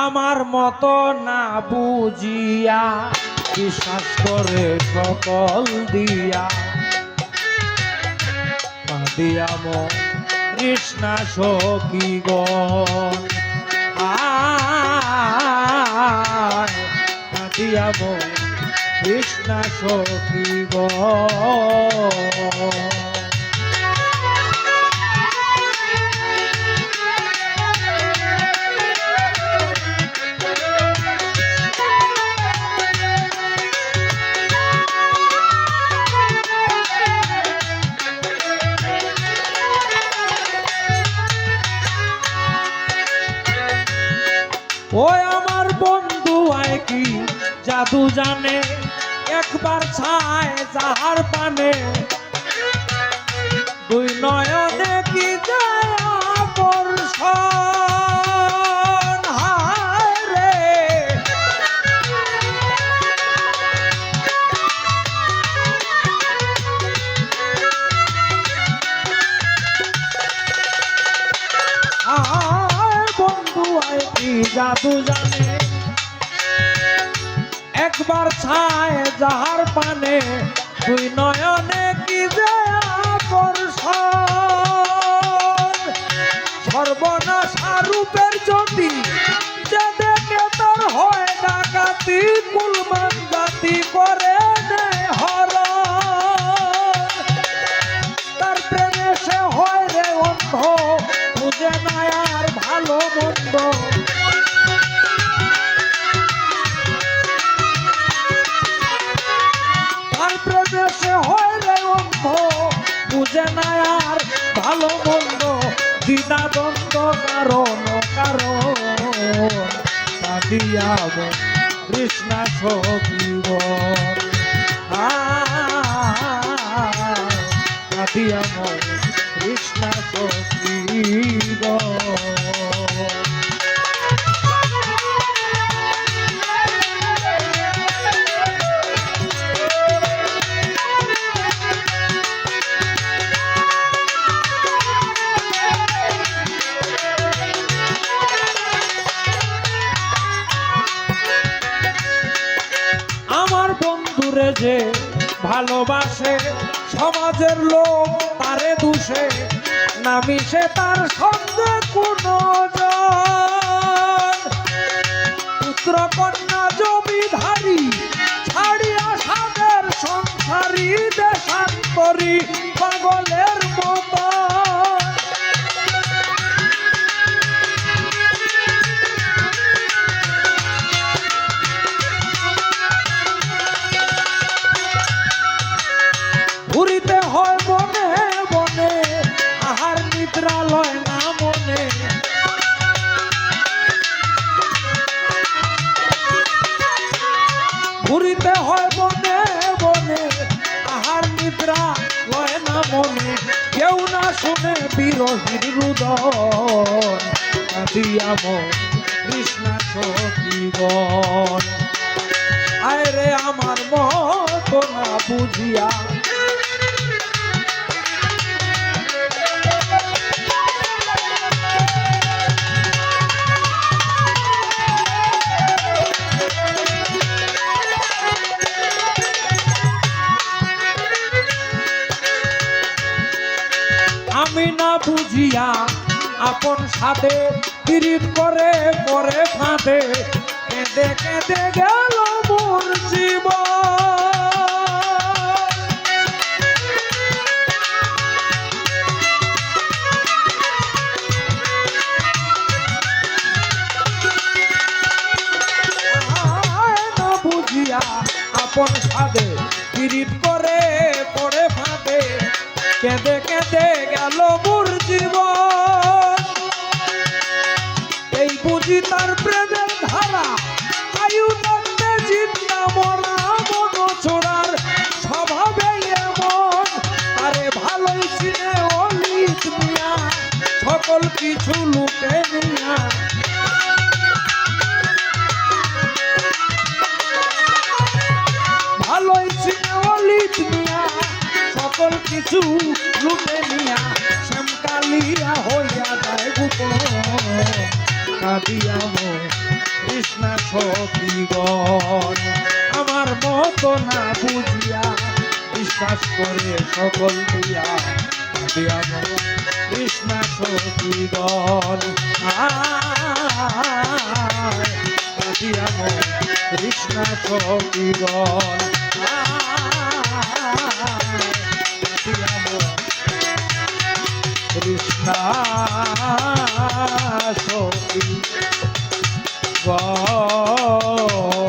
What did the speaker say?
আমার মতো না বুঝিয়া বিশ্বাস করে সকল দিয়া। দিয়া কৃষ্ণা সখী গণ কৃষ্ণা সখী গণ ওই আমার বন্ধু আয় কি? জাদু জানে, একবার ছায় যাহার পানে দুই নয়নে কি যায় আকর্ষণ হায় রে। কি জাদু জানে? একবার ছায় যাহার পানে, দুই নয়নে কি যে আকর্ষণ? সর্বনাশা রূপের জ্যোতি যে দেখে তার হয় ডাকাতি, কুলমান জাতি করে নেয় সে হয় রে অন্ধ না আর ভালো ভালো মন্দ দিদা দ্বন্দ্ব কারণ কারণ কৃষ্ণা সখীব কাটিয়াব কৃষ্ণা ভালোবাসে সমাজের লোক তারে দুষে না মিশে তার সঙ্গে কোনো। পুত্র কন্যা ঘুরিতে হয় বনে বনে আহার নিদ্রা লয় না মনে। কেউ না শুনে বিরোহীর রুদন। দিয়াম কৃষ্ণা সখীগণ আয় রে আমার মত না বুঝিয়া আমি না বুঝিয়া আপন সাথে কিরিট করে পরে ফাঁদে, কেঁদে কেঁদে গেল মোর বুঝিয়া আপন সাধে কিরিট করে পরে ফাঁদে, কেঁদে প্রেমের ধারা। আয়ু থাকতে আরে ভালোই চিনে অলিত মিয়া, সকল কিছু লুটে নিয়া। ভালোই চিনে অলিত মিয়া, সকল কিছু লুটে নিয়া। শ্যামকালিয়া হইয়া যায় কাঁদিয়াম কৃষ্ণা সতীগণ আমার মতো না বুঝিয়া বিশ্বাস করে সকল দিয়া কাঁদিয়াম কৃষ্ণা সতীগণ আয় কৃষ্ণা সতীগণ কৃষ্ণা সখী গণ